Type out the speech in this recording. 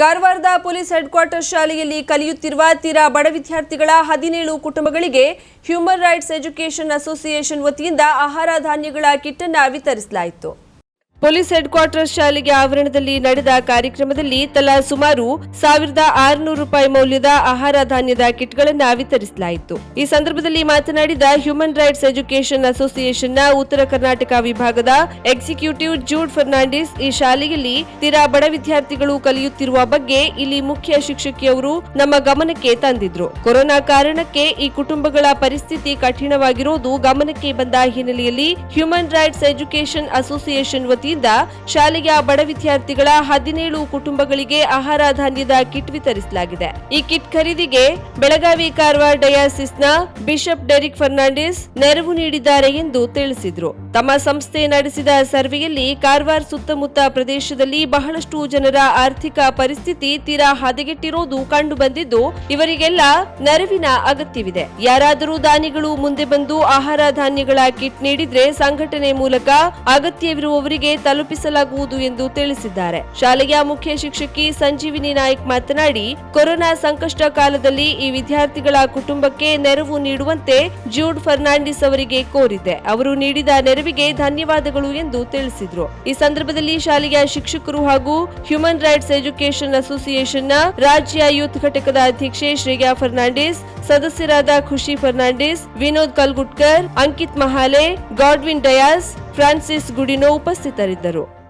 ಕಾರವಾರದ police head quarter ಶಾಲೆಯಲ್ಲಿ ಕಲಿಯುತ್ತಿರುವ ತೀರಾ ಬಡ ವಿದ್ಯಾರ್ಥಿಗಳ ಹದಿನೇಳು ಕುಟುಂಬಗಳಿಗೆ ಹ್ಯೂಮನ್ ರೈಟ್ಸ್ ಎಜುಕೇಷನ್ ಅಸೋಸಿಯೇಷನ್ ವತಿಯಿಂದ ಆಹಾರ ಧಾನ್ಯಗಳ ಕಿಟ್ ಅನ್ನ ವಿತರಿಸಲಾಯಿತು. ಪೊಲೀಸ್ ಹೆಡ್ ಕ್ವಾರ್ಟರ್ ಶಾಲೆಗೆ ಆವರಣದಲ್ಲಿ ನಡೆದ ಕಾರ್ಯಕ್ರಮದಲ್ಲಿ ತಲಾ ಸುಮಾರು ಸಾವಿರದ ಆರುನೂರು ರೂಪಾಯಿ ಮೌಲ್ಯದ ಆಹಾರ ಧಾನ್ಯದ ಕಿಟ್ಗಳನ್ನು ವಿತರಿಸಲಾಯಿತು. ಈ ಸಂದರ್ಭದಲ್ಲಿ ಮಾತನಾಡಿದ ಹ್ಯೂಮನ್ ರೈಟ್ಸ್ ಎಜುಕೇಷನ್ ಅಸೋಸಿಯೇಷನ್ನ ಉತ್ತರ ಕರ್ನಾಟಕ ವಿಭಾಗದ ಎಕ್ಸಿಕ್ಯೂಟಿವ್ ಜೂಡ್ ಫರ್ನಾಂಡಿಸ್ ಈ ಶಾಲೆಯಲ್ಲಿ ತೀರಾ ಬಡ ವಿದ್ಯಾರ್ಥಿಗಳು ಕಲಿಯುತ್ತಿರುವ ಬಗ್ಗೆ ಇಲ್ಲಿ ಮುಖ್ಯ ಶಿಕ್ಷಕಿಯವರು ನಮ್ಮ ಗಮನಕ್ಕೆ ತಂದಿದ್ರು. ಕೊರೋನಾ ಕಾರಣಕ್ಕೆ ಈ ಕುಟುಂಬಗಳ ಪರಿಸ್ಥಿತಿ ಕಠಿಣವಾಗಿರುವುದು ಗಮನಕ್ಕೆ ಬಂದ ಹಿನ್ನೆಲೆಯಲ್ಲಿ ಹ್ಯೂಮನ್ ರೈಟ್ಸ್ ಎಜುಕೇಷನ್ ಅಸೋಸಿಯೇಷನ್ ವತಿಯಿಂದ ಶಾಲೆಯ ಬಡ ವಿದ್ಯಾರ್ಥಿಗಳ ಹದಿನೇಳು ಕುಟುಂಬಗಳಿಗೆ ಆಹಾರ ಧಾನ್ಯದ ಕಿಟ್ ವಿತರಿಸಲಾಗಿದೆ. ಈ ಕಿಟ್ ಖರೀದಿಗೆ ಬೆಳಗಾವಿ ಕಾರವಾರ ಡಯಾಸಿಸ್ನ ಬಿಷಪ್ ಡೆರಿಕ್ ಫರ್ನಾಂಡಿಸ್ ನೆರವು ನೀಡಿದ್ದಾರೆ ಎಂದು ತಿಳಿಸಿದ್ರು. ತಮ್ಮ ಸಂಸ್ಥೆ ನಡೆಸಿದ ಸರ್ವೆಯಲ್ಲಿ ಕಾರವಾರ ಸುತ್ತಮುತ್ತ ಪ್ರದೇಶದಲ್ಲಿ ಬಹಳಷ್ಟು ಜನರ ಆರ್ಥಿಕ ಪರಿಸ್ಥಿತಿ ತೀರಾ ಹದಗೆಟ್ಟಿರೋದು ಕಂಡು ಬಂದಿದ್ದು ಇವರಿಗೆಲ್ಲ ನೆರವಿನ ಅಗತ್ಯವಿದೆ. ಯಾರಾದರೂ ದಾನಿಗಳು ಮುಂದೆ ಬಂದು ಆಹಾರ ಧಾನ್ಯಗಳ ಕಿಟ್ ನೀಡಿದ್ರೆ ಸಂಘಟನೆ ಮೂಲಕ ಅಗತ್ಯವಿರುವವರಿಗೆ ತಲುಪಿಸಲಾಗುವುದು ಎಂದು ತಿಳಿಸಿದ್ದಾರೆ. ಶಾಲೆಯ ಮುಖ್ಯ ಶಿಕ್ಷಕಿ ಸಂಜೀವಿನಿ ನಾಯ್ಕ್ ಮಾತನಾಡಿ, ಕೊರೋನಾ ಸಂಕಷ್ಟ ಕಾಲದಲ್ಲಿ ಈ ವಿದ್ಯಾರ್ಥಿಗಳ ಕುಟುಂಬಕ್ಕೆ ನೆರವು ನೀಡುವಂತೆ ಜೂಡ್ ಫರ್ನಾಂಡಿಸ್ ಅವರಿಗೆ ಕೋರಿದೆ ಅವರು ನೀಡಿದ ನೆರವಿಗೆ ಧನ್ಯವಾದಗಳು ಎಂದು ತಿಳಿಸಿದರು. ಈ ಸಂದರ್ಭದಲ್ಲಿ ಶಾಲೆಯ ಶಿಕ್ಷಕರು ಹಾಗೂ ಹ್ಯೂಮನ್ ರೈಟ್ಸ್ ಎಜುಕೇಷನ್ ಅಸೋಸಿಯೇಷನ್ನ ರಾಜ್ಯ ಯೂತ್ ಘಟಕದ ಅಧ್ಯಕ್ಷೆ ಶ್ರೇಯಾ ಫರ್ನಾಂಡಿಸ್, ಸದಸ್ಯರಾದ ಖುಷಿ ಫರ್ನಾಂಡಿಸ್, ವಿನೋದ್ ಕಲ್ಗುಟ್ಕರ್, ಅಂಕಿತ್ ಮಹಾಲೆ, ಗಾಡ್ವಿನ್ ಡಯಾಸ್, ಫ್ರಾನ್ಸಿಸ್ ಗುಡಿನೋ ಉಪಸ್ಥಿತರಿದ್ದರು.